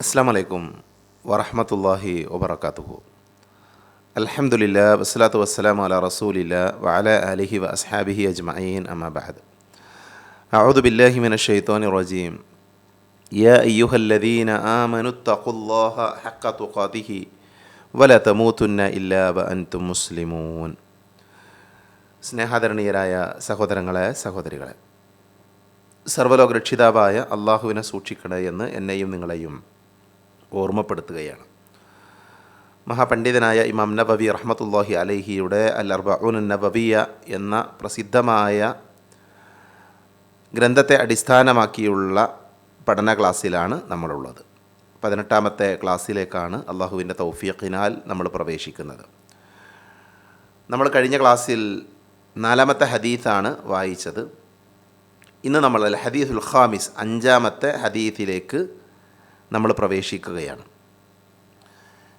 അസ്സാം വലൈക്കും വറഹമത്തല്ലാഹി വബർക്കാത്തുഹു അലഹമുല്ല വസ്സലാത്തു വസ്സലാം അല റസൂലില്ല വഅല അലിഹി വ അസ്ഹാബിഹി അജ്മഈൻ അമാ ബഅദ്. അഊദു ബില്ലാഹി മിനശ് ശൈത്വാനിർ റജീം. യാ അയ്യുഹല്ലദീന ആമനു തഖുല്ലാഹ ഹഖ തുഖാതിഹി വല തമൂതുന്ന ഇല്ലാ വ അൻതും മുസ്ലിമൂൻ. സ്നേഹാദരണീയരായ സഹോദരങ്ങളെ സഹോദരികളെ സർവലോക രക്ഷിതാവായ അള്ളാഹുവിനെ സൂക്ഷിക്കണേ എന്ന് എന്നെയും നിങ്ങളെയും ഓർമ്മപ്പെടുത്തുകയാണ്. മഹാപണ്ഡിതനായ ഇമാം നബവി റഹ്മത്തുല്ലാഹി അലഹിയുടെ അൽ അർബഉൻ നബവിയ എന്ന പ്രസിദ്ധമായ ഗ്രന്ഥത്തെ അടിസ്ഥാനമാക്കിയുള്ള പഠന ക്ലാസ്സിലാണ് നമ്മളുള്ളത്. പതിനെട്ടാമത്തെ ക്ലാസ്സിലേക്കാണ് അള്ളാഹുവിന്റെ തൗഫീഖിനാൽ നമ്മൾ പ്രവേശിക്കുന്നത്. നമ്മൾ കഴിഞ്ഞ ക്ലാസ്സിൽ നാലാമത്തെ ഹദീത്താണ് വായിച്ചത്. ഇന്ന് നമ്മൾ ഹദീസുൽ ഖാമിസ് അഞ്ചാമത്തെ ഹദീസിലേക്ക് നമ്മൾ പ്രവേശിക്കുകയാണ്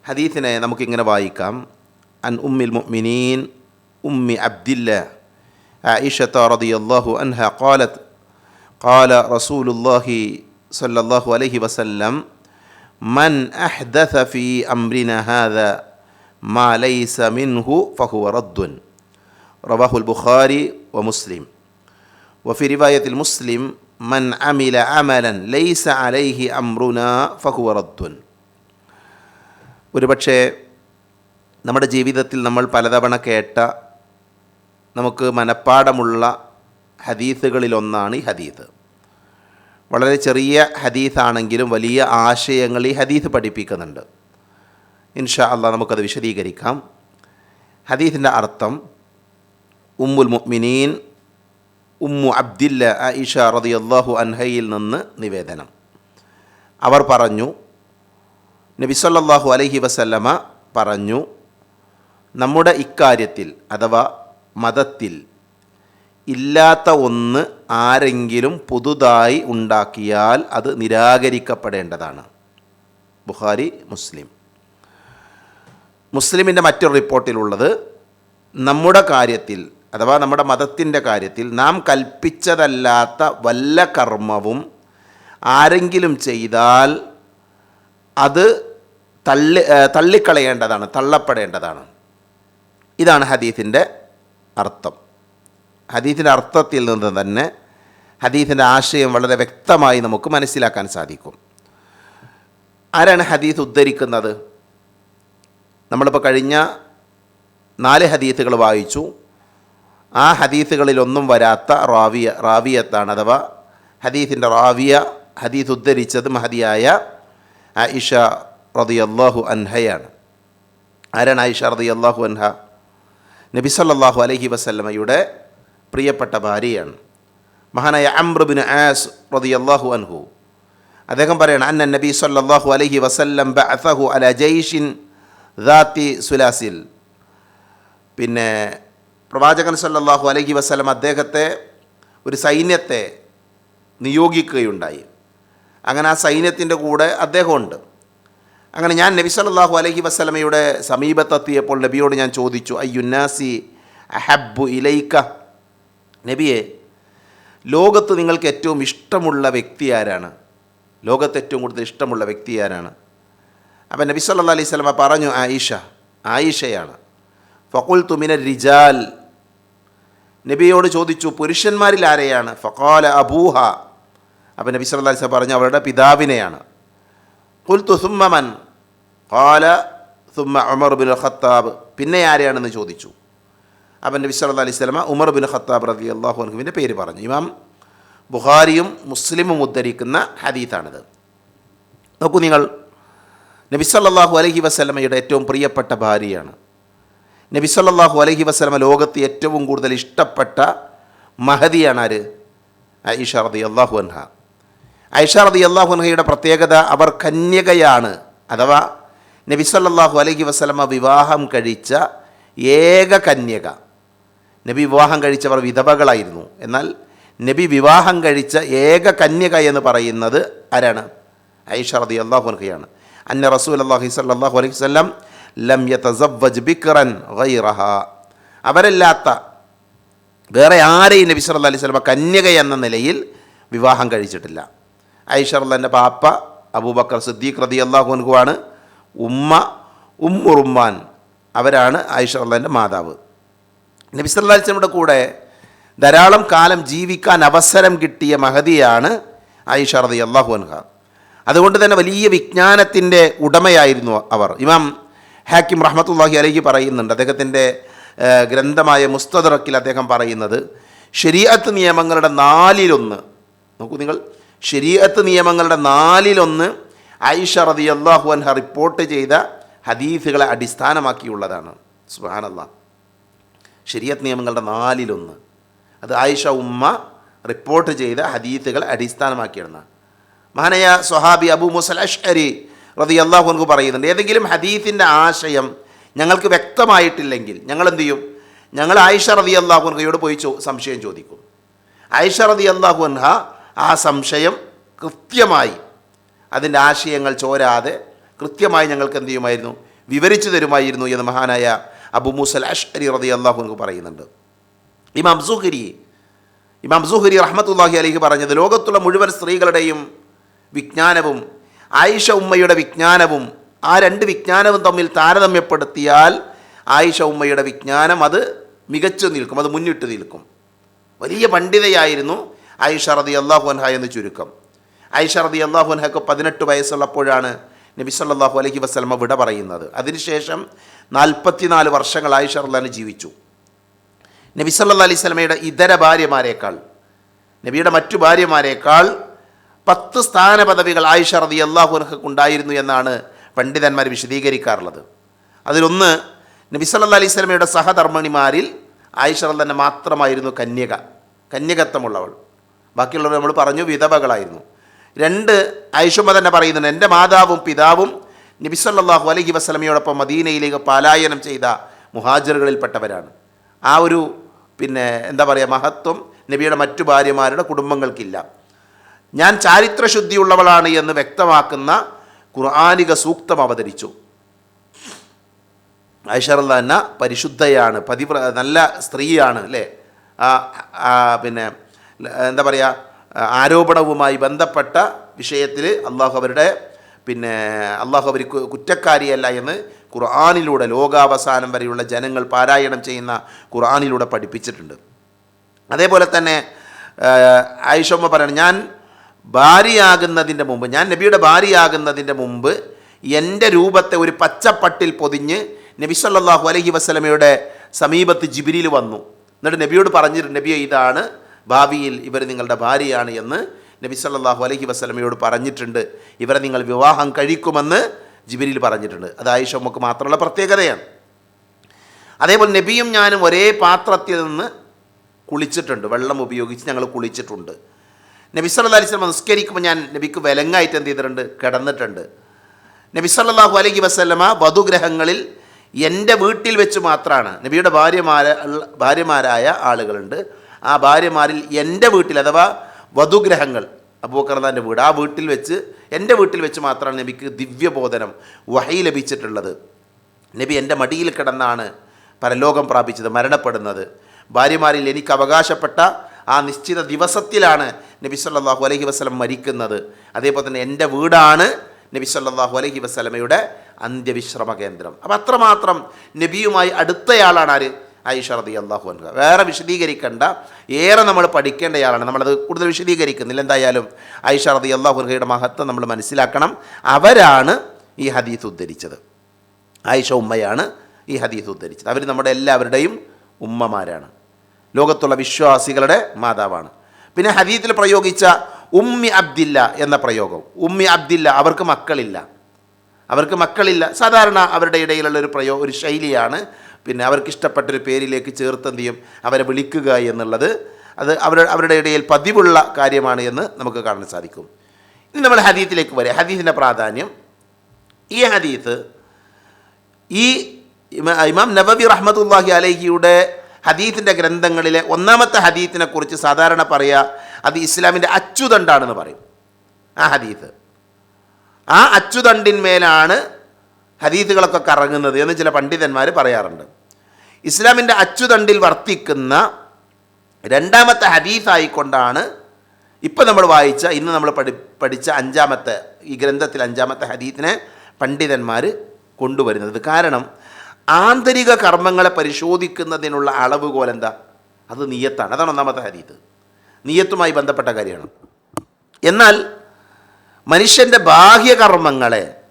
ഹദീസിനെ നമുക്കിങ്ങനെ വായിക്കാം അൻ ഉമ്മിൽ മുഅ്മിനീൻ ഉമ്മി അബ്ദില്ല عائشة رضي الله عنها قالت قال رسول الله صلى الله عليه وسلم من أحدث في أمرنا هذا ما ليس منه فهو رد رواه البخاري ومسلم وفي رواية المسلم മൻ അമില അമലൻ ലൈസ അലൈഹി അമ്രുന ഫഹുവറത്വൻ ഒരുപക്ഷേ നമ്മുടെ ജീവിതത്തിൽ നമ്മൾ പലതവണ കേട്ട നമുക്ക് മനഃപ്പാടമുള്ള ഹദീസുകളിലൊന്നാണ് ഈ ഹദീസ്. വളരെ ചെറിയ ഹദീസാണെങ്കിലും വലിയ ആശയങ്ങൾ ഈ ഹദീസ് പഠിപ്പിക്കുന്നുണ്ട്. ഇൻഷാ അല്ല നമുക്കത് വിശദീകരിക്കാം. ഹദീസിന്റെ അർത്ഥം ഉമ്മുൽ മുഅ്മിനീൻ ഉമ്മു അബ്ദില്ല ആയിഷ റളിയല്ലാഹു അൻഹയിൽ നിന്ന് നിവേദനം. അവർ പറഞ്ഞു നബി സല്ലല്ലാഹു അലൈഹി വസല്ലമ പറഞ്ഞു നമ്മുടെ ഇക്കാര്യത്തിൽ അഥവാ മതത്തിൽ ഇല്ലാത്ത ഒന്ന് ആരെങ്കിലും പുതുതായി ഉണ്ടാക്കിയാൽ അത് നിരാകരിക്കപ്പെടേണ്ടതാണ്. ബുഖാരി മുസ്ലിം. മുസ്ലിമിന്റെ മറ്റൊരു റിപ്പോർട്ടിലുള്ളത് നമ്മുടെ കാര്യത്തിൽ അഥവാ നമ്മുടെ മതത്തിന്റെ കാര്യത്തിൽ നാം കൽപ്പിച്ചതല്ലാത്ത വല്ല കർമ്മവും ആരെങ്കിലും ചെയ്താൽ അത് തള്ളി തള്ളിക്കളയേണ്ടതാണ് തള്ളപ്പെടേണ്ടതാണ്. ഇതാണ് ഹദീസിന്റെ അർത്ഥം. ഹദീസിന്റെ അർത്ഥത്തിൽ നിന്ന് തന്നെ ഹദീസിന്റെ ആശയം വളരെ വ്യക്തമായി നമുക്ക് മനസ്സിലാക്കാൻ സാധിക്കും. ആരാണ് ഹദീസ് ഉദ്ധരിക്കുന്നത്? നമ്മളിപ്പോൾ കഴിഞ്ഞ നാല് ഹദീസുകൾ വായിച്ചു. ആ ഹദീസുകളിലൊന്നും വരാത്ത റാവിയ റാവിയത്താണ് അഥവാ ഹദീസിന്റെ റാവിയ ഹദീസ് ഉദ്ധരിച്ചത് മഹതിയായ ആയിഷ റതി അള്ളാഹു അൻഹയാണ്. ആരാണ് ആയിഷ റതി അള്ളാഹു അൻഹ? നബി സല്ലല്ലാഹു അലൈഹി വസല്ലമയുടെ പ്രിയപ്പെട്ട ഭാര്യയാണ്. മഹാനായ അംറുബിൻ ആസ് റതി അള്ളാഹു അൻഹു. അദ്ദേഹം പറയണം അന്ന നബി സല്ലാഹു അലഹി വസല്ലം ബഅസഹു അല ജയ്ഷിൻ ദാത്തി സുലാസിൽ. പിന്നെ പ്രവാചകൻ സല്ലാഹു അലഹി വസ്ലം അദ്ദേഹത്തെ ഒരു സൈന്യത്തെ നിയോഗിക്കുകയുണ്ടായി. അങ്ങനെ ആ സൈന്യത്തിന്റെ കൂടെ അദ്ദേഹമുണ്ട്. അങ്ങനെ ഞാൻ നബി സല്ലാഹു അലഹി വസ്ലമയുടെ സമീപത്തെത്തിയപ്പോൾ നബിയോട് ഞാൻ ചോദിച്ചു അയ്യുന്നാസി അഹബ്ബു ഇലൈക്ക നബിയെ ലോകത്ത് നിങ്ങൾക്ക് ഏറ്റവും ഇഷ്ടമുള്ള വ്യക്തി ആരാണ്? ലോകത്ത് ഏറ്റവും കൂടുതൽ ഇഷ്ടമുള്ള വ്യക്തി ആരാണ്? അപ്പം നബി സല്ലാ അലൈഹി സ്വലമ പറഞ്ഞു ആയിഷ ആയിഷയാണ്. ഫക്കുൽ തുമിന റിജാൽ. നബിയോട് ചോദിച്ചു പുരുഷന്മാരിൽ ആരെയാണ്? ഫക്കാല അബൂഹ. അപ്പം നബി സല്ലാ പറഞ്ഞു അവരുടെ പിതാവിനെയാണ്. കുൽത്തു സുമ്മമൻ കാല സുമ്മ ഉമർ ബിൻ ഖത്താബ്. പിന്നെ ആരെയാണെന്ന് ചോദിച്ചു. അപ്പം നബി സല്ലാ അലൈഹി സ്വലമ ഉമർ ബിൻ ഖത്താബ് റതി അള്ളാഹു അൻഹുവിന്റെ പേര് പറഞ്ഞു. ഇമാം ബുഖാരിയും മുസ്ലിമും ഉദ്ധരിക്കുന്ന ഹദീത്താണിത് നോക്കൂ നിങ്ങൾ. നബി സല്ലല്ലാഹു അലൈഹി വസല്ലമയുടെ ഏറ്റവും പ്രിയപ്പെട്ട ഭാര്യയാണ്. നബി സല്ലാഹു അലഹി വസ്ലമ ലോകത്ത് ഏറ്റവും കൂടുതൽ ഇഷ്ടപ്പെട്ട മഹദിയാണ് ആര് ഐഷ റതി അള്ളാഹു അൻഹ. ഐഷ അള്ളാഹു അൻഹയുടെ പ്രത്യേകത അവർ കന്യകയാണ്. അഥവാ നബി സല്ലാഹു അലഹി വസ്ലമ വിവാഹം കഴിച്ച ഏക കന്യക. നബി വിവാഹം കഴിച്ചവർ വിധവകളായിരുന്നു. എന്നാൽ നബി വിവാഹം കഴിച്ച ഏക കന്യക എന്ന് പറയുന്നത് ആരാണ്? ഐഷ റതി അള്ളാഹു അൻഹയാണ്. അന്ന റസൂൽ അള്ളാഹി സല്ലാഹു അലൈഹി വസല്ലം ലം യതസവ്വജ് ബിക്റൻ ഗൈറഹ. അവരല്ലാത്ത വേറെ ആരെയും നബി സല്ലല്ലാഹു അലൈഹി വസല്ലം കന്യക എന്ന നിലയിൽ വിവാഹം കഴിച്ചിട്ടില്ല. ഐഷ അള്ളാന്റെ പാപ്പ അബൂബക്കർ സിദ്ദീഖ് റതി ആണ്. ഉമ്മ ഉമ്മുറുമ്മാൻ അവരാണ് ആയിഷ അള്ളാന്റെ മാതാവ്. നബി സല്ലല്ലാഹു അലൈഹി വസല്ലമയുടെ കൂടെ ധാരാളം കാലം ജീവിക്കാൻ അവസരം കിട്ടിയ മഹതിയാണ് ആയിഷ റതി അള്ളാഹു അൻഹ. അതുകൊണ്ട് തന്നെ വലിയ വിജ്ഞാനത്തിന്റെ ഉടമയായിരുന്നു അവർ. ഇമാം ഹാക്കിം റഹ്മത്തുല്ലാഹി അലഹി പറയുന്നുണ്ട്. അദ്ദേഹത്തിന്റെ ഗ്രന്ഥമായ മുസ്തദറക്കിൽ അദ്ദേഹം പറയുന്നത് ശരീഅത്ത് നിയമങ്ങളുടെ നാലിലൊന്ന് നോക്കൂ നിങ്ങൾ ശരീഅത്ത് നിയമങ്ങളുടെ നാലിലൊന്ന് ഐഷ റതി അള്ളാഹു അൻഹ റിപ്പോർട്ട് ചെയ്ത ഹദീഫുകളെ അടിസ്ഥാനമാക്കിയുള്ളതാണ്. സുബാനല്ലാ ശരീഅത്ത് നിയമങ്ങളുടെ നാലിലൊന്ന്. അത് ആയിഷ ഉമ്മ റിപ്പോർട്ട് ചെയ്ത ഹദീത്തുകൾ അടിസ്ഥാനമാക്കിയിടുന്ന മഹാനയ സ്വഹാബി അബു മുസൽ അഷ്അരി റതി അള്ളാഹുനക്ക് പറയുന്നുണ്ട്. ഏതെങ്കിലും ഹദീഫിന്റെ ആശയം ഞങ്ങൾക്ക് വ്യക്തമായിട്ടില്ലെങ്കിൽ ഞങ്ങൾ എന്ത് ചെയ്യും ഞങ്ങൾ ആയിഷ റതി അള്ളാഹുൻഹയോട് പോയി ചോ സംശയം ചോദിക്കും. ആയിഷ റതി അള്ളാഹുൻഹ ആ സംശയം കൃത്യമായി അതിന്റെ ആശയങ്ങൾ ചോരാതെ കൃത്യമായി ഞങ്ങൾക്ക് എന്ത് ചെയ്യുമായിരുന്നു? വിവരിച്ചു തരുമായിരുന്നു എന്ന് മഹാനായ അബു മുസൽ അഷ്അരി റതി അള്ളാഹുനക്ക് പറയുന്നുണ്ട്. ഇമാം സുഹരി ഇമാം സുഹരി റഹ്മത്തുല്ലാഹി അലഹി പറഞ്ഞത് ലോകത്തുള്ള മുഴുവൻ സ്ത്രീകളുടെയും വിജ്ഞാനവും ആയിഷ ഉമ്മയുടെ വിജ്ഞാനവും ആ രണ്ട് വിജ്ഞാനവും തമ്മിൽ താരതമ്യപ്പെടുത്തിയാൽ ആയിഷ ഉമ്മയുടെ വിജ്ഞാനം അത് മികച്ചു നിൽക്കും അത് മുന്നിട്ട് നിൽക്കും. വലിയ പണ്ഡിതയായിരുന്നു ആയിഷ റതി അള്ളാഹുൻഹ എന്ന് ചുരുക്കം. ആയിഷ റതി അള്ളാഹുൻഹക്ക് പതിനെട്ട് വയസ്സുള്ളപ്പോഴാണ് നബി സല്ലാഹു അലഹി വസ്ലമ വിട പറയുന്നത്. അതിനുശേഷം നാൽപ്പത്തിനാല് വർഷങ്ങൾ ആയിഷ റല്ലാൻ ജീവിച്ചു. നബി സല്ലാ അലൈഹി സ്വലമയുടെ ഇതര ഭാര്യമാരേക്കാൾ നബിയുടെ മറ്റു ഭാര്യമാരേക്കാൾ പത്ത് സ്ഥാന പദവികൾ ആയിഷ റതി അള്ളാഹുനഹക്ക് ഉണ്ടായിരുന്നു എന്നാണ് പണ്ഡിതന്മാർ വിശദീകരിക്കാറുള്ളത്. അതിലൊന്ന് നബി സല്ലാ അലൈഹി സ്വലമയുടെ സഹധർമ്മിണിമാരിൽ ആയിഷ തന്നെ മാത്രമായിരുന്നു കന്യക കന്യകത്വമുള്ളവൾ. ബാക്കിയുള്ളവർ നമ്മൾ പറഞ്ഞു വിധവകളായിരുന്നു. രണ്ട് ആയിഷുമ്മ തന്നെ പറയുന്നുണ്ട് എന്റെ മാതാവും പിതാവും നബി സല്ലല്ലാഹു അലൈഹി വസല്ലമയോടൊപ്പം മദീനയിലേക്ക് പലായനം ചെയ്ത മുഹാജറുകളിൽപ്പെട്ടവരാണ്. ആ ഒരു പിന്നെ എന്താ പറയുക മഹത്വം നബിയുടെ മറ്റു ഭാര്യമാരുടെ കുടുംബങ്ങൾക്കില്ല. ഞാൻ ചാരിത്രശുദ്ധിയുള്ളവളാണ് എന്ന് വ്യക്തമാക്കുന്ന ഖുർആാനിക സൂക്തം അവതരിച്ചു. ഐഷറല്ല പരിശുദ്ധയാണ് പതിവ്ര നല്ല സ്ത്രീയാണ് അല്ലേ? പിന്നെ എന്താ പറയുക ആരോപണവുമായി ബന്ധപ്പെട്ട വിഷയത്തിൽ അള്ളാഹു അവരുടെ പിന്നെ അള്ളാഹു അവർ കുറ്റക്കാരിയല്ല എന്ന് ഖുർആാനിലൂടെ ലോകാവസാനം വരെയുള്ള ജനങ്ങൾ പാരായണം ചെയ്യുന്ന ഖുർആാനിലൂടെ പഠിപ്പിച്ചിട്ടുണ്ട്. അതേപോലെ തന്നെ ആയിഷമ്മ പറയണം ഞാൻ ഭാര്യയാകുന്നതിന്റെ മുമ്പ് ഞാൻ നബിയുടെ ഭാര്യയാകുന്നതിന്റെ മുമ്പ് എന്റെ രൂപത്തെ ഒരു പച്ചപ്പട്ടിൽ പൊതിഞ്ഞ് നബി സല്ലാഹു അലഹി വസ്ലമയുടെ സമീപത്ത് ജിബിരിയിൽ വന്നു. എന്നിട്ട് നബിയോട് പറഞ്ഞിട്ടുണ്ട് നബിയെ ഇതാണ് ഭാവിയിൽ ഇവർ നിങ്ങളുടെ ഭാര്യയാണ് എന്ന് നബി സല്ലാഹു അലഹി വസ്ലമയോട് പറഞ്ഞിട്ടുണ്ട്. ഇവരെ നിങ്ങൾ വിവാഹം കഴിക്കുമെന്ന് ജിബിരിയിൽ പറഞ്ഞിട്ടുണ്ട്. അത് ആയിഷ നമുക്ക് മാത്രമുള്ള പ്രത്യേകതയാണ്. അതേപോലെ നബിയും ഞാനും ഒരേ പാത്രത്തിൽ നിന്ന് കുളിച്ചിട്ടുണ്ട്. വെള്ളം ഉപയോഗിച്ച് ഞങ്ങൾ കുളിച്ചിട്ടുണ്ട്. നബി സല്ലല്ലാഹു അലൈഹി വസല്ലം നിസ്കരിക്കുമ്പോൾ ഞാൻ നബിക്ക് വിലങ്ങായിട്ട് എന്ത് ചെയ്തിട്ടുണ്ട്? കിടന്നിട്ടുണ്ട്. നബി സല്ലല്ലാഹു അലൈഹി വസല്ലമ വധുഗ്രഹങ്ങളിൽ എന്റെ വീട്ടിൽ വെച്ച് മാത്രമാണ് നബിയുടെ ഭാര്യമാര ഭാര്യമാരായ ആളുകളുണ്ട്. ആ ഭാര്യമാരിൽ എന്റെ വീട്ടിൽ അഥവാ വധുഗ്രഹങ്ങൾ അബൂക്കർദാന്റെ വീട് ആ വീട്ടിൽ വെച്ച് എന്റെ വീട്ടിൽ വെച്ച് മാത്രമാണ് നബിക്ക് ദിവ്യബോധനം വഹി ലഭിച്ചിട്ടുള്ളത്. നബി എന്റെ മടിയിൽ കിടന്നാണ് പരലോകം പ്രാപിച്ചത് മരണപ്പെടുന്നത്. ഭാര്യമാരിൽ എനിക്ക് അവകാശപ്പെട്ട ആ നിശ്ചിത ദിവസത്തിലാണ് നബി സല്ലല്ലാഹു അലഹി വസ്ലം മരിക്കുന്നത്. അതേപോലെ തന്നെ എന്റെ വീടാണ് നബി സല്ലല്ലാഹു അലഹി വസ്ലമയുടെ അന്ത്യവിശ്രമ കേന്ദ്രം. അപ്പം അത്രമാത്രം നബിയുമായി അടുത്തയാളാണ് ആര്? ആയിഷ റതി അള്ളാഹു അൻഹ. വേറെ വിശദീകരിക്കേണ്ട. ഏറെ നമ്മൾ പഠിക്കേണ്ടയാളാണ്. നമ്മളത് കൂടുതൽ വിശദീകരിക്കുന്നില്ല. എന്തായാലും ആയിഷ റതി അള്ളാഹു അൻഹയുടെ മഹത്വം നമ്മൾ മനസ്സിലാക്കണം. അവരാണ് ഈ ഹദീസ് ഉദ്ധരിച്ചത്. ആയിഷ ഉമ്മയാണ് ഈ ഹദീസ് ഉദ്ധരിച്ചത്. അവർ നമ്മുടെ എല്ലാവരുടെയും ഉമ്മമാരാണ്. ലോകത്തുള്ള വിശ്വാസികളുടെ മാതാവാണ്. പിന്നെ ഹദീത്തിൽ പ്രയോഗിച്ച ഉമ്മി അബ്ദില്ല എന്ന പ്രയോഗം. ഉമ്മി അബ്ദില്ല അവർക്ക് മക്കളില്ല. അവർക്ക് മക്കളില്ല. സാധാരണ അവരുടെ ഇടയിലുള്ള ഒരു പ്രയോ ഒരു ശൈലിയാണ്. പിന്നെ അവർക്ക് ഇഷ്ടപ്പെട്ടൊരു പേരിലേക്ക് ചേർത്ത് എന്ത് ചെയ്യും? അവരെ വിളിക്കുക എന്നുള്ളത് അത് അവരുടെ അവരുടെ ഇടയിൽ പതിവുള്ള കാര്യമാണ് എന്ന് നമുക്ക് കാണാൻ സാധിക്കും. ഇനി നമ്മൾ ഹദീത്തിലേക്ക് വരെ. ഹദീസിന്റെ പ്രാധാന്യം. ഈ ഹദീത്ത് ഈ ഇമാം നബബി റഹ്മത്തുല്ലാഹി അലഹിയുടെ ഹദീത്തിന്റെ ഗ്രന്ഥങ്ങളിലെ ഒന്നാമത്തെ ഹദീത്തിനെക്കുറിച്ച് സാധാരണ പറയുക അത് ഇസ്ലാമിന്റെ അച്ചുതണ്ടാണെന്ന് പറയും. ആ ഹദീത്ത്. ആ അച്ചുതണ്ടിന്മേലാണ് ഹദീത്തുകളൊക്കെ കറങ്ങുന്നത് എന്ന് ചില പണ്ഡിതന്മാർ പറയാറുണ്ട്. ഇസ്ലാമിന്റെ അച്ചുതണ്ടിൽ വർത്തിക്കുന്ന രണ്ടാമത്തെ ഹദീസായിക്കൊണ്ടാണ് ഇപ്പം നമ്മൾ വായിച്ച ഇന്ന് നമ്മൾ പഠി പഠിച്ച അഞ്ചാമത്തെ ഈ ഗ്രന്ഥത്തിൽ അഞ്ചാമത്തെ ഹദീത്തിനെ പണ്ഡിതന്മാർ കൊണ്ടുവരുന്നത്. കാരണം ആന്തരിക കർമ്മങ്ങളെ പരിശോധിക്കുന്നതിനുള്ള അളവുകോൽ എന്താ? അത് നീയത്താണ്. അതാണ് ഒന്നാമത്തെ ഹരീത്ത് നീയത്തുമായി ബന്ധപ്പെട്ട കാര്യമാണ്. എന്നാൽ മനുഷ്യന്റെ ബാഹ്യകർമ്മങ്ങളെ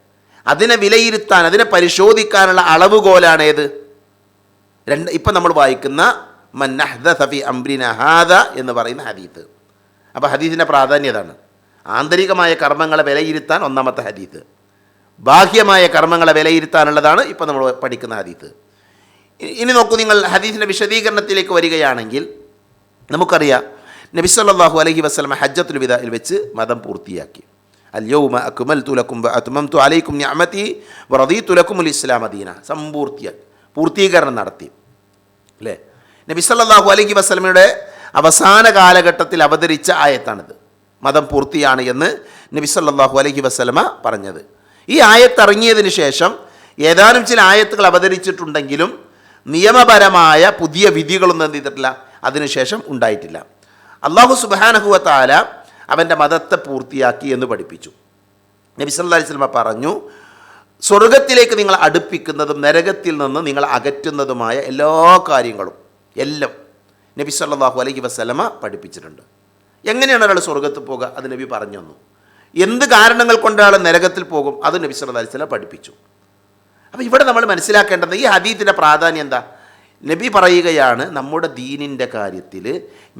അതിനെ വിലയിരുത്താൻ അതിനെ പരിശോധിക്കാനുള്ള അളവുകോലാണ് ഏത്? രണ്ട് ഇപ്പം നമ്മൾ വായിക്കുന്ന മന്നഹദ സഫി അംബ്രിന ഹാദ എന്ന് പറയുന്ന ഹദീത്ത്. അപ്പോൾ ഹദീത്തിന്റെ പ്രാധാന്യതാണ് ആന്തരികമായ കർമ്മങ്ങളെ വിലയിരുത്താൻ ഒന്നാമത്തെ ഹദീത്ത്. ബാഹ്യമായ കർമ്മങ്ങളെ വിലയിരുത്താനുള്ളതാണ് ഇപ്പോൾ നമ്മൾ പഠിക്കുന്ന ഹദീത്ത്. ഇനി നോക്കൂ നിങ്ങൾ ഹദീസിന്റെ വിശദീകരണത്തിലേക്ക് വരികയാണെങ്കിൽ നമുക്കറിയാം നബി സല്ലല്ലാഹു അലഹി വസ്ലമ ഹജ്ജത്തുൽ വിദയിൽ വെച്ച് മതം പൂർത്തിയാക്കി. അല്യോമ അക്കുമൽ തുലക്കും അത്മം തു അലൈക്കും നിഅമതി വറദീതു ലക്കുമുൽ ഇസ്ലാം അദീന. സമ്പൂർത്തിയാക്കി പൂർത്തീകരണം നടത്തി. അല്ലേ? നബി സല്ലല്ലാഹു അലഹി വസ്ലമയുടെ അവസാന കാലഘട്ടത്തിൽ അവതരിച്ച ആയത്താണിത്. മതം പൂർത്തിയാണ് എന്ന് നബി സല്ലല്ലാഹു അലഹി വസ്ലമ പറഞ്ഞത്. ഈ ആയത്ത് ഇറങ്ങിയതിന് ശേഷം ഏതാനും ചില ആയത്തുകൾ അവതരിച്ചിട്ടുണ്ടെങ്കിലും നിയമപരമായ പുതിയ വിധികളൊന്നും എന്ത് ചെയ്തിട്ടില്ല അതിനുശേഷം ഉണ്ടായിട്ടില്ല. അള്ളാഹു സുബാനഹുവത്താല അവന്റെ മതത്തെ പൂർത്തിയാക്കി എന്ന് പഠിപ്പിച്ചു. നബി സല്ലാ അലൈഹി വസല്ലമ പറഞ്ഞു സ്വർഗത്തിലേക്ക് നിങ്ങൾ അടുപ്പിക്കുന്നതും നരകത്തിൽ നിന്ന് നിങ്ങൾ അകറ്റുന്നതുമായ എല്ലാ കാര്യങ്ങളും എല്ലാം നബി സല്ലല്ലാഹു അലൈഹി വസല്ലമ പഠിപ്പിച്ചിട്ടുണ്ട്. എങ്ങനെയാണ് ഒരാൾ സ്വർഗത്ത് പോകുക അത് നബി പറഞ്ഞു തന്നു. എന്ത് കാരണങ്ങൾ കൊണ്ടാണ് നരകത്തിൽ പോകും? അത് നബി സല്ലല്ലാഹു അലൈഹി പഠിപ്പിച്ചു. അപ്പോൾ ഇവിടെ നമ്മൾ മനസ്സിലാക്കേണ്ടത് ഈ ഹദീത്തിന്റെ പ്രാധാന്യം എന്താ? നബി പറയുകയാണ് നമ്മുടെ ദീനിന്റെ കാര്യത്തിൽ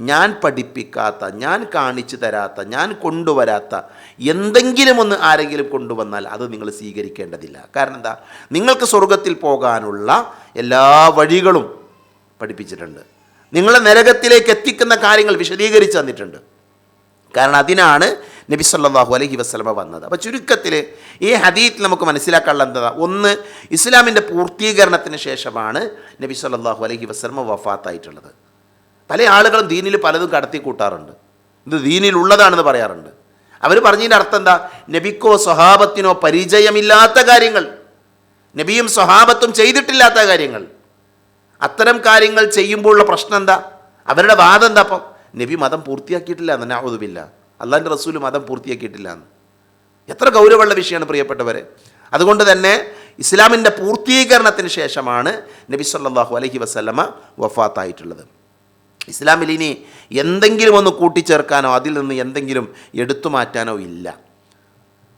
ഞാൻ പഠിപ്പിക്കാത്ത ഞാൻ കാണിച്ചു തരാത്ത ഞാൻ കൊണ്ടുവരാത്ത എന്തെങ്കിലും ഒന്ന് ആരെങ്കിലും കൊണ്ടുവന്നാൽ അത് നിങ്ങൾ സ്വീകരിക്കേണ്ടതില്ല. കാരണം എന്താ? നിങ്ങൾക്ക് സ്വർഗത്തിൽ പോകാനുള്ള എല്ലാ വഴികളും പഠിപ്പിച്ചിട്ടുണ്ട്. നിങ്ങളെ നരകത്തിലേക്ക് എത്തിക്കുന്ന കാര്യങ്ങൾ വിശദീകരിച്ച് തന്നിട്ടുണ്ട്. കാരണം അതിനാണ് നബി സല്ലാഹു അലഹി വസ്ലമ വന്നത്. അപ്പോൾ ചുരുക്കത്തിൽ ഈ ഹദീത്തിൽ നമുക്ക് മനസ്സിലാക്കാനുള്ള എന്താ ഒന്ന് ഇസ്ലാമിന്റെ പൂർത്തീകരണത്തിന് ശേഷമാണ് നബി സല്ലാഹു അലഹി വസ്ലമ വഫാത്തായിട്ടുള്ളത്. പല ആളുകളും ദീനിൽ പലതും കടത്തി കൂട്ടാറുണ്ട്. ഇത് ദീനിലുള്ളതാണെന്ന് പറയാറുണ്ട്. അവർ പറഞ്ഞതിന്റെ അർത്ഥം എന്താ? നബിക്കോ സ്വഹാബത്തിനോ പരിചയമില്ലാത്ത കാര്യങ്ങൾ. നബിയും സ്വഹാബത്തും ചെയ്തിട്ടില്ലാത്ത കാര്യങ്ങൾ. അത്തരം കാര്യങ്ങൾ ചെയ്യുമ്പോഴുള്ള പ്രശ്നം എന്താ? അവരുടെ വാദം എന്താ അപ്പം? നബി മതം പൂർത്തിയാക്കിയിട്ടില്ല എന്ന് നാവുതുമില്ല അള്ളാന്റെ റസൂൽ മതം പൂർത്തിയാക്കിയിട്ടില്ല എന്ന് എത്ര ഗൗരവമുള്ള വിഷയമാണ് പ്രിയപ്പെട്ടവരെ. അതുകൊണ്ട് തന്നെ ഇസ്ലാമിന്റെ പൂർത്തീകരണത്തിന് ശേഷമാണ് നബി സല്ലാഹു അലഹി വസ്ലമ വഫാത്തായിട്ടുള്ളത്. ഇസ്ലാമിൽ ഇനി എന്തെങ്കിലും ഒന്ന് കൂട്ടിച്ചേർക്കാനോ അതിൽ നിന്ന് എന്തെങ്കിലും എടുത്തു മാറ്റാനോ ഇല്ല.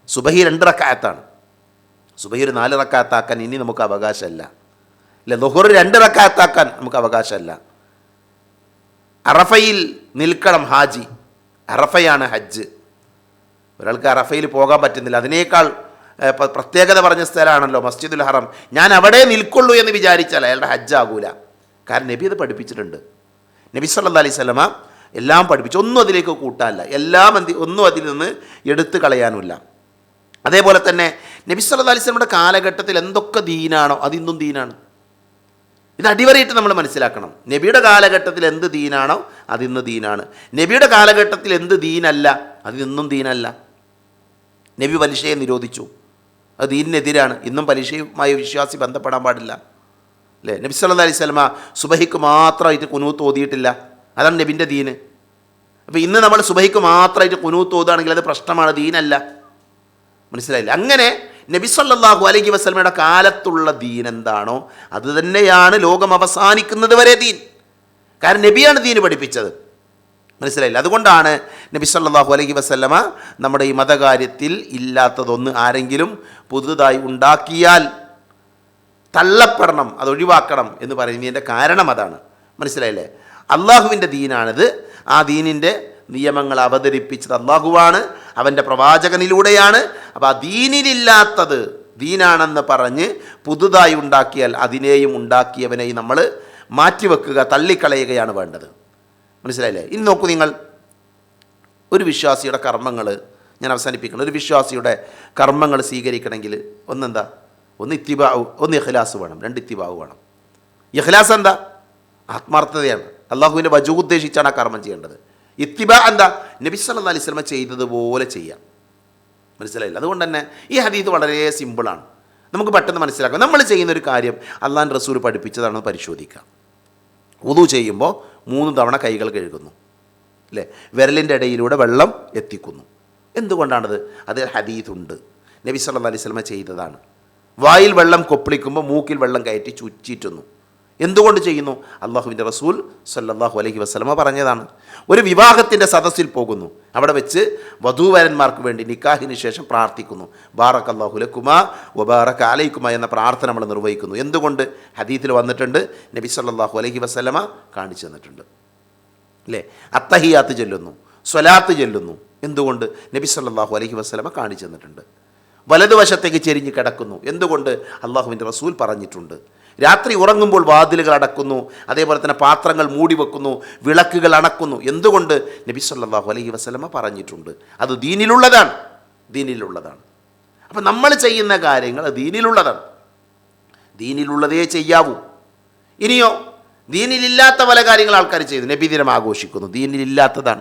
സുബഹി രണ്ട് റക്കായത്താണ്. സുബഹി ഒരു നാല് റക്കായത്താക്കാൻ ഇനി നമുക്ക് അവകാശമല്ല. അല്ല ദുഹർ രണ്ട് റക്കായത്താക്കാൻ നമുക്ക് അവകാശമല്ല. അറഫയിൽ നിൽക്കണം ഹാജി. അറഫയാണ് ഹജ്ജ്. ഒരാൾക്ക് അറഫയിൽ പോകാൻ പറ്റുന്നില്ല. അതിനേക്കാൾ പ്രത്യേകത പറഞ്ഞ സ്ഥലമാണല്ലോ മസ്ജിദുൽ ഹറം. ഞാൻ അവിടെ നിൽക്കുള്ളൂ എന്ന് വിചാരിച്ചാൽ അയാളുടെ ഹജ്ജ് ആകൂല. കാരണം നബി അത് പഠിപ്പിച്ചിട്ടുണ്ട്. നബി സല്ലാ അലൈഹി സ്വലമ എല്ലാം പഠിപ്പിച്ചു. ഒന്നും അതിലേക്ക് കൂട്ടാനല്ല. എല്ലാം എന്ത് ഒന്നും അതിൽ നിന്ന് എടുത്തു കളയാനുമില്ല. അതേപോലെ തന്നെ നബി സല്ലാ അലൈഹി സ്വലമയുടെ കാലഘട്ടത്തിൽ എന്തൊക്കെ ദീനാണോ അതിന്നും ദീനാണ്. ഇത് അടിവരയിട്ട് നമ്മൾ മനസ്സിലാക്കണം. നബിയുടെ കാലഘട്ടത്തിൽ എന്ത് ദീനാണോ അതിന്ന് ദീനാണ്. നബിയുടെ കാലഘട്ടത്തിൽ എന്ത് ദീനല്ല അതിന്നും ദീനല്ല. നബി പലിശയെ നിരോധിച്ചു. അത് ദീനിനെതിരാണ്. ഇന്നും പലിശയുമായി വിശ്വാസി ബന്ധപ്പെടാൻ പാടില്ല. അല്ലേ? നബി സല്ലാ അലൈഹി സ്വലമ സുബഹിക്ക് മാത്രമായിട്ട് കുനൂത്ത് ഓതിയിട്ടില്ല. അതാണ് നബിന്റെ ദീന്. അപ്പോൾ ഇന്ന് നമ്മൾ സുബഹിക്ക് മാത്രമായിട്ട് കുനൂത്ത് ഓതുകയാണെങ്കിൽ അത് പ്രശ്നമാണ് ദീനല്ല. മനസ്സിലായില്ല? അങ്ങനെ നബി സല്ലല്ലാഹു അലൈഹി വസല്ലമയുടെ കാലത്തുള്ള ദീൻ എന്താണോ അത് തന്നെയാണ് ലോകം അവസാനിക്കുന്നത് വരെ ദീൻ. കാരണം നബിയാണ് ദീന് പഠിപ്പിച്ചത്. മനസ്സിലായില്ല? അതുകൊണ്ടാണ് നബി സല്ലല്ലാഹു അലൈഹി വസ്ലമ നമ്മുടെ ഈ മതകാര്യത്തിൽ ഇല്ലാത്തതൊന്ന് ആരെങ്കിലും പുതുതായി ഉണ്ടാക്കിയാൽ തള്ളപ്പെടണം അത് ഒഴിവാക്കണം എന്ന് പറയുന്നതിന്റെ കാരണം അതാണ്. മനസ്സിലായില്ലേ? അള്ളാഹുവിന്റെ ദീനാണിത്. ആ ദീനിന്റെ നിയമങ്ങൾ അവതരിപ്പിച്ചത് അള്ളാഹുവാണ് അവന്റെ പ്രവാചകനിലൂടെയാണ്. അപ്പോൾ ആ ദീനിലില്ലാത്തത് ദീനാണെന്ന് പറഞ്ഞ് പുതുതായി ഉണ്ടാക്കിയാൽ അതിനെയും ഉണ്ടാക്കിയവനെയും നമ്മൾ മാറ്റിവെക്കുക തള്ളിക്കളയുകയാണ് വേണ്ടത്. മനസ്സിലായില്ലേ? ഇനി നോക്കൂ നിങ്ങൾ. ഒരു വിശ്വാസിയുടെ കർമ്മങ്ങൾ ഞാൻ അവസാനിപ്പിക്കണം ഒരു വിശ്വാസിയുടെ കർമ്മങ്ങൾ സ്വീകരിക്കണമെങ്കിൽ ഒന്നെന്താ? ഒന്ന് ഇത്തിബാവ് ഒന്ന് ഇഖ്ലാസ് വേണം. രണ്ട് ഇത്തിബാവ് വേണം. ഇഖ്ലാസ് എന്താ? ആത്മാർത്ഥതയാണ്. അള്ളാഹുവിന്റെ വജു ഉദ്ദേശിച്ചാണ് ആ കർമ്മം ചെയ്യേണ്ടത്. ഇത്തിബ എന്താ? നബി സല്ല അലൈഹി സ്വലമ ചെയ്തതുപോലെ ചെയ്യാം. മനസ്സിലായില്ല? അതുകൊണ്ട് തന്നെ ഈ ഹദീത് വളരെ സിമ്പിളാണ് നമുക്ക് പെട്ടെന്ന് മനസ്സിലാക്കാം. നമ്മൾ ചെയ്യുന്ന ഒരു കാര്യം അള്ളാൻ റസൂൽ പഠിപ്പിച്ചതാണെന്ന് പരിശോധിക്കാം. ഉതു ചെയ്യുമ്പോൾ മൂന്ന് തവണ കൈകൾ കഴുകുന്നു. അല്ലേ? വിരലിന്റെ ഇടയിലൂടെ വെള്ളം എത്തിക്കുന്നു. എന്തുകൊണ്ടാണത്? അത് ഹദീതുണ്ട് നബി സല്ല അലൈഹി സ്വലമ ചെയ്തതാണ്. വായിൽ വെള്ളം കൊപ്പിളിക്കുമ്പോൾ മൂക്കിൽ വെള്ളം കയറ്റി ചുറ്റിറ്റുന്നു എന്തുകൊണ്ട് ചെയ്യുന്നു? അള്ളാഹുവിന്റെ റസൂൽ സല്ലാഹു അലഹി വസ്ലമ പറഞ്ഞതാണ്. ഒരു വിവാഹത്തിന്റെ സദസ്സിൽ പോകുന്നു. അവിടെ വെച്ച് വധൂവരന്മാർക്ക് വേണ്ടി നിക്കാഹിന് ശേഷം പ്രാർത്ഥിക്കുന്നു. ബാറക് അള്ളാഹു ലക്കുമ വബാറക് അലൈക്കുമ എന്ന പ്രാർത്ഥന നമ്മൾ നിർവഹിക്കുന്നു. എന്തുകൊണ്ട്? ഹദീത്തിൽ വന്നിട്ടുണ്ട്. നബി സല്ലാഹു അലഹി വസ്ലമ കാണിച്ചു തന്നിട്ടുണ്ട്. അല്ലേ അത്തഹിയാത്ത് ചെല്ലുന്നു. സ്വലാത്ത് ചെല്ലുന്നു. എന്തുകൊണ്ട്? നബി സല്ലാഹു അലഹി വസ്ലമ കാണിച്ചു തന്നിട്ടുണ്ട്. വലതുവശത്തേക്ക് ചെരിഞ്ഞ് കിടക്കുന്നു. എന്തുകൊണ്ട്? അള്ളാഹുവിന്റെ റസൂൽ പറഞ്ഞിട്ടുണ്ട്. രാത്രി ഉറങ്ങുമ്പോൾ വാതിലുകൾ അടക്കുന്നു അതേപോലെ തന്നെ പാത്രങ്ങൾ മൂടി വെക്കുന്നു വിളക്കുകൾ അണക്കുന്നു. എന്തുകൊണ്ട്? നബി സല്ലാഹു അലൈഹി വസല്ലമ പറഞ്ഞിട്ടുണ്ട് അത് ദീനിലുള്ളതാണ് ദീനിലുള്ളതാണ്. അപ്പം നമ്മൾ ചെയ്യുന്ന കാര്യങ്ങൾ ദീനിലുള്ളതാണ്. ദീനിലുള്ളതേ ചെയ്യാവൂ. ഇനിയോ ദീനിലില്ലാത്ത പല കാര്യങ്ങൾ ആൾക്കാർ ചെയ്തു. നബിദിനം ആഘോഷിക്കുന്നു ദീനിലില്ലാത്തതാണ്.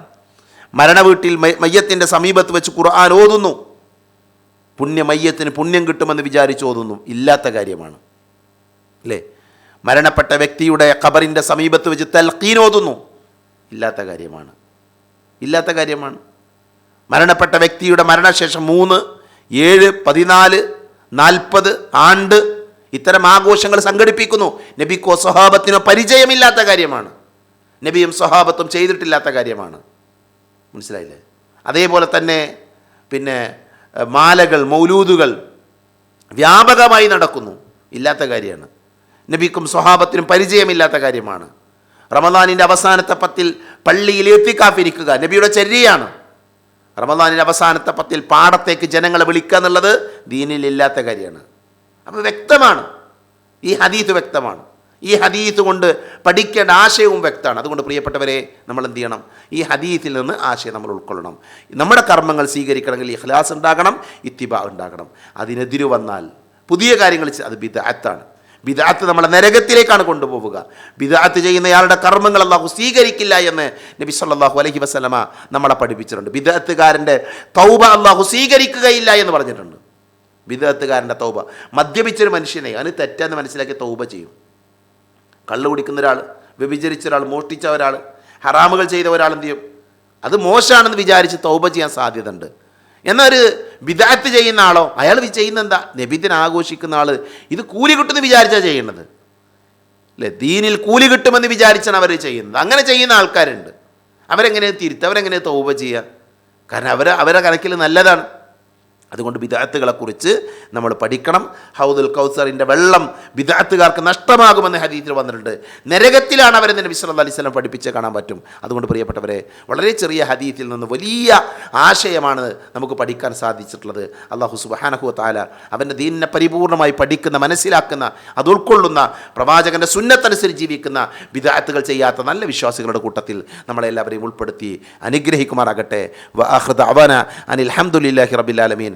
മരണ വീട്ടിൽ മയ്യത്തിന്റെ സമീപത്ത് വെച്ച് ഖുർആൻ ഓതുന്നു. പുണ്യ മയ്യത്തിന് പുണ്യം കിട്ടുമെന്ന് വിചാരിച്ച് ഓതുന്നു. ഇല്ലാത്ത കാര്യമാണ്. അല്ലേ മരണപ്പെട്ട വ്യക്തിയുടെ ഖബറിന്റെ സമീപത്ത് വെച്ച് തൽക്കീൻ ഓതുന്നു. ഇല്ലാത്ത കാര്യമാണ്. ഇല്ലാത്ത കാര്യമാണ്. മരണപ്പെട്ട വ്യക്തിയുടെ മരണശേഷം മൂന്ന് ഏഴ് പതിനാല് നാൽപ്പത് ആണ്ട് ഇത്തരം ആഘോഷങ്ങൾ സംഘടിപ്പിക്കുന്നു. നബിക്കോ സ്വഹാബത്തിനോ പരിചയമില്ലാത്ത കാര്യമാണ്. നബിയും സ്വഹാബത്തും ചെയ്തിട്ടില്ലാത്ത കാര്യമാണ്. മനസ്സിലായില്ലേ? അതേപോലെ തന്നെ പിന്നെ മാലകൾ മൗലൂദുകൾ വ്യാപകമായി നടക്കുന്നു. ഇല്ലാത്ത കാര്യമാണ്. നബിക്കും സ്വഹാബത്തിനും പരിചയമില്ലാത്ത കാര്യമാണ്. റമദാനിന്റെ അവസാനത്തെ പത്തിൽ പള്ളിയിൽ എത്തിക്കാഫിരിക്കുക നബിയുടെ ചര്യയാണ്. റമദാനിന്റെ അവസാനത്തെ പത്തിൽ പാടത്തേക്ക് ജനങ്ങളെ വിളിക്കുക എന്നുള്ളത് ദീനിലില്ലാത്ത കാര്യമാണ്. അപ്പോൾ വ്യക്തമാണ്. ഈ ഹദീത്ത് വ്യക്തമാണ്. ഈ ഹദീത്ത് കൊണ്ട് പഠിക്കേണ്ട ആശയവും വ്യക്തമാണ്. അതുകൊണ്ട് പ്രിയപ്പെട്ടവരെ നമ്മൾ എന്ത് ചെയ്യണം? ഈ ഹദീത്തിൽ നിന്ന് ആശയം നമ്മൾ ഉൾക്കൊള്ളണം. നമ്മുടെ കർമ്മങ്ങൾ സ്വീകരിക്കണമെങ്കിൽ ഇഹ്ലാസ് ഉണ്ടാകണം ഇത്തിബ ഉണ്ടാകണം. അതിനെതിര് വന്നാൽ പുതിയ കാര്യങ്ങൾ അത് അത് ബിദഅത്താണ്. ബിദാത്ത് നമ്മളെ നരകത്തിലേക്കാണ് കൊണ്ടുപോവുക. ബിദാത്ത് ചെയ്യുന്നയാളുടെ കർമ്മങ്ങൾ അള്ളാഹു സ്വീകരിക്കില്ല എന്ന് നബി സല്ലാഹു അലഹി വസ്ലമ നമ്മളെ പഠിപ്പിച്ചിട്ടുണ്ട്. ബിദാത്തുകാരന്റെ തൗബ അള്ളാഹു സ്വീകരിക്കുകയില്ല എന്ന് പറഞ്ഞിട്ടുണ്ട്. ബിദാത്തുകാരന്റെ തൗബ. മദ്യപിച്ചൊരു മനുഷ്യനെ അതിന് തെറ്റെന്ന് മനസ്സിലാക്കി തൗബ ചെയ്യും. കള്ളു കുടിക്കുന്ന ഒരാൾ വ്യഭിചരിച്ച ഒരാൾ മോഷ്ടിച്ച ഒരാൾ ഹറാമുകൾ ചെയ്ത ഒരാൾ എന്ത് ചെയ്യും? അത് മോശമാണെന്ന് വിചാരിച്ച് തൗബ ചെയ്യാൻ സാധ്യത ഒരു വിദാത്ത് ചെയ്യുന്ന ആളോ അയാൾ ചെയ്യുന്ന എന്താ? നബിദിനെ ആഘോഷിക്കുന്ന ആൾ ഇത് കൂലി കിട്ടുമെന്ന് വിചാരിച്ചാണ് ചെയ്യുന്നത്. അല്ലേ? ദീനിൽ കൂലി കിട്ടുമെന്ന് വിചാരിച്ചാണ് അവർ ചെയ്യുന്നത്. അങ്ങനെ ചെയ്യുന്ന ആൾക്കാരുണ്ട്. അവരെങ്ങനെ തിരുത്ത്? അവരെങ്ങനെ തൗബ ചെയ്യുക? കാരണം അവർ അവരെ കണക്കിൽ നല്ലതാണ്. അതുകൊണ്ട് വിദാത്തുകളെക്കുറിച്ച് നമ്മൾ പഠിക്കണം. ഹൗദുൽ കൗസറിന്റെ വെള്ളം വിദാത്തുകാർക്ക് നഷ്ടമാകുമെന്ന് ഹദീത്തിൽ വന്നിട്ടുണ്ട്. നരകത്തിലാണ് അവരെന്ന് നബി സല്ലല്ലാഹു അലൈഹി സ്വലം പഠിപ്പിച്ച് കാണാൻ പറ്റും. അതുകൊണ്ട് പ്രിയപ്പെട്ടവരെ വളരെ ചെറിയ ഹദീത്തിൽ നിന്ന് വലിയ ആശയമാണ് നമുക്ക് പഠിക്കാൻ സാധിച്ചിട്ടുള്ളത്. അള്ളാഹു സുബാനഹു താല അവന്റെ ദീനിനെ പരിപൂർണമായി പഠിക്കുന്ന മനസ്സിലാക്കുന്ന അത് ഉൾക്കൊള്ളുന്ന പ്രവാചകന്റെ സുന്നത്തനുസരിച്ച് ജീവിക്കുന്ന വിദാത്തുകൾ ചെയ്യാത്ത നല്ല വിശ്വാസികളുടെ കൂട്ടത്തിൽ നമ്മളെല്ലാവരെയും ഉൾപ്പെടുത്തി അനുഗ്രഹിക്കുമാറാകട്ടെ. അനിൽ അഹമ്മദുല്ലാഹി റബ്ബിൽ